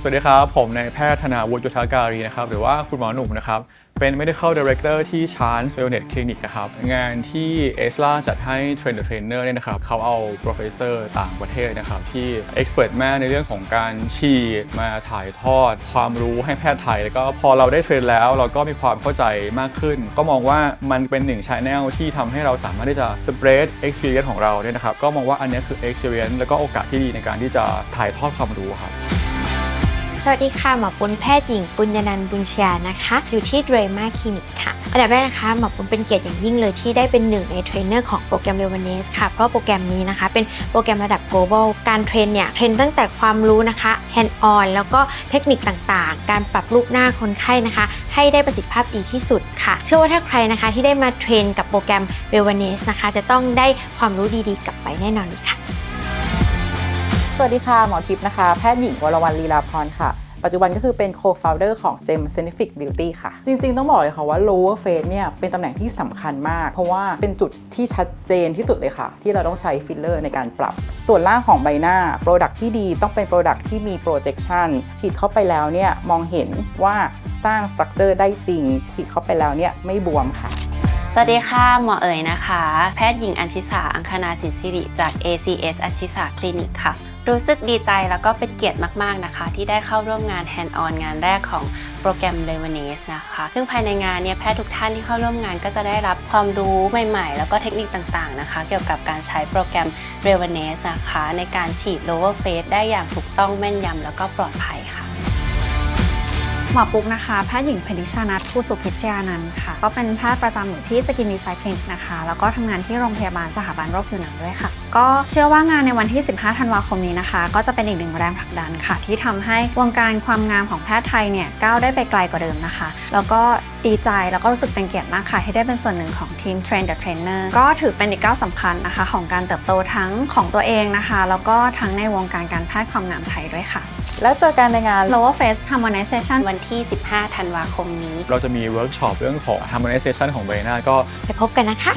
สวัสดีครับ ผมนายแพทย์ธนาวุฒิจุธาการีนะครับ หรือว่าคุณหมอหนุ่มนะครับ เป็น medical director ที่ Chance Wellness Clinic นะครับ งานที่ e s l a จัดให้ Train the Trainer เนี่ยนะครับ เขาเอา professor ต่างประเทศนะครับ ที่ expert มากในเรื่องของการฉีดมาถ่ายทอด ความรู้ให้แพทย์ไทย แล้วก็พอเราได้เทรนแล้ว เราก็มีความเข้าใจมากขึ้น ก็มองว่ามันเป็นหนึ่ง channel ที่ทำให้เราสามารถที่จะ spread experience ของเราเนี่ยนะครับก็มองว่าอันนี้คือ experience แล้วก็โอกาสที่ดีในการที่จะถ่ายทอดความรู้ครับ สวัสดีค่ะ หมอปุณแพทย์หญิงปุญญนันบุญชยานะคะ อยู่ที่เดรมาคลินิกค่ะ อันดับแรกนะคะ หมอปุณเป็นเกียรติอย่างยิ่งเลยที่ได้เป็นหนึ่งในเทรนเนอร์ของโปรแกรมเรว a น e s ค่ะ เพราะโปรแกรมนี้นะคะ เป็นโปรแกรมระดับ global การเทรนเนี่ยเทรนตั้งแต่ความรู้นะคะ hand on แล้วก็เทคนิคต่างๆ การปรับรูปหน้าคนไข้นะคะ ให้ได้ประสิทธิภาพดีที่สุดค่ะ เชื่อว่าถ้าใครนะคะที่ได้มาเทรนกับโปรแกรมเรว a น e s นะคะ จะต้องได้ความรู้ดีๆ กลับไปแน่นอนเลยค่ะ สวัสดีค่ะ หมอกิฟนะคะ แพทย์หญิงวรวรรณลีลาพรค่ะ ปัจจุบันก็คือเป็น co-founder ของ Gem Scientific Beauty ค่ะ จริง ๆ ต้องบอกเลยค่ะว่า lower face เนี่ยเป็นตำแหน่งที่สำคัญมาก เพราะว่าเป็นจุดที่ชัดเจนที่สุดเลยค่ะ ที่เราต้องใช้ฟิลเลอร์ในการปรับ ส่วนล่างของใบหน้า Product ที่ดีต้องเป็น Product ที่มี projection ฉีดเข้าไปแล้วเนี่ยมองเห็นว่าสร้าง structure ได้จริง ฉีดเข้าไปแล้วเนี่ยไม่บวมค่ะสวัสดีค่ะ หมอเอ๋ยนะคะ แพทย์หญิงอัญชิสา อังคณาสินสิริ จาก ACS อัญชิสาคลินิกค่ะ รู้สึกดีใจแล้วก็เป็นเกียรติมาก ๆ นะคะ ที่ได้เข้าร่วมงาน Hand on งานแรกของโปรแกรม l e v a n e s นะคะ ซึ่งภายในงานเนี่ยแพทย์ทุกท่านที่เข้าร่วมงานก็จะได้รับความรู้ใหม่ ๆ แล้วก็เทคนิคต่างๆนะคะ เกี่ยวกับการใช้โปรแกรม l e v a n e s นะคะ ในการฉีด lower face ได้อย่างถูกต้องแม่นยำแล้วก็ปลอดภัยค่ะหมอปุ๊กนะคะ แพทย์หญิงเพลิชานัทผู้สุพิชยานันท์ค่ะ ก็เป็นแพทย์ประจำอยู่ที่สกินดีไซน์คลินิกนะคะ แล้วก็ทำงานที่โรงพยาบาลสถาบันโรคผิวหนังด้วยค่ะ ก็เชื่อว่างานในวันที่ 15 ธันวาคมนี้นะคะ ก็จะเป็นอีกหนึ่งแรงผลักดันค่ะ ที่ทำให้วงการความงามของแพทย์ไทยเนี่ยก้าวได้ไปไกลกว่าเดิมนะคะ แล้วก็ดีใจแล้วก็รู้สึกเป็นเกียรติมากค่ะ ที่ได้เป็นส่วนหนึ่งของทีม Train the Trainer ก็ถือเป็นอีกก้าวสำคัญนะคะ ของการเติบโตทั้งของตัวเองนะคะ แล้วก็ทั้งในวงการการแพทย์ความงามไทยด้วยค่ะ แล้วเจอกันในงาน Lower Face Harmonization วันที่ 15 ธันวาคมนี้ เราจะมีเวิร์กช็อปเรื่องของ harmonization ของใบหน้าก็ไปพบกันนะคะ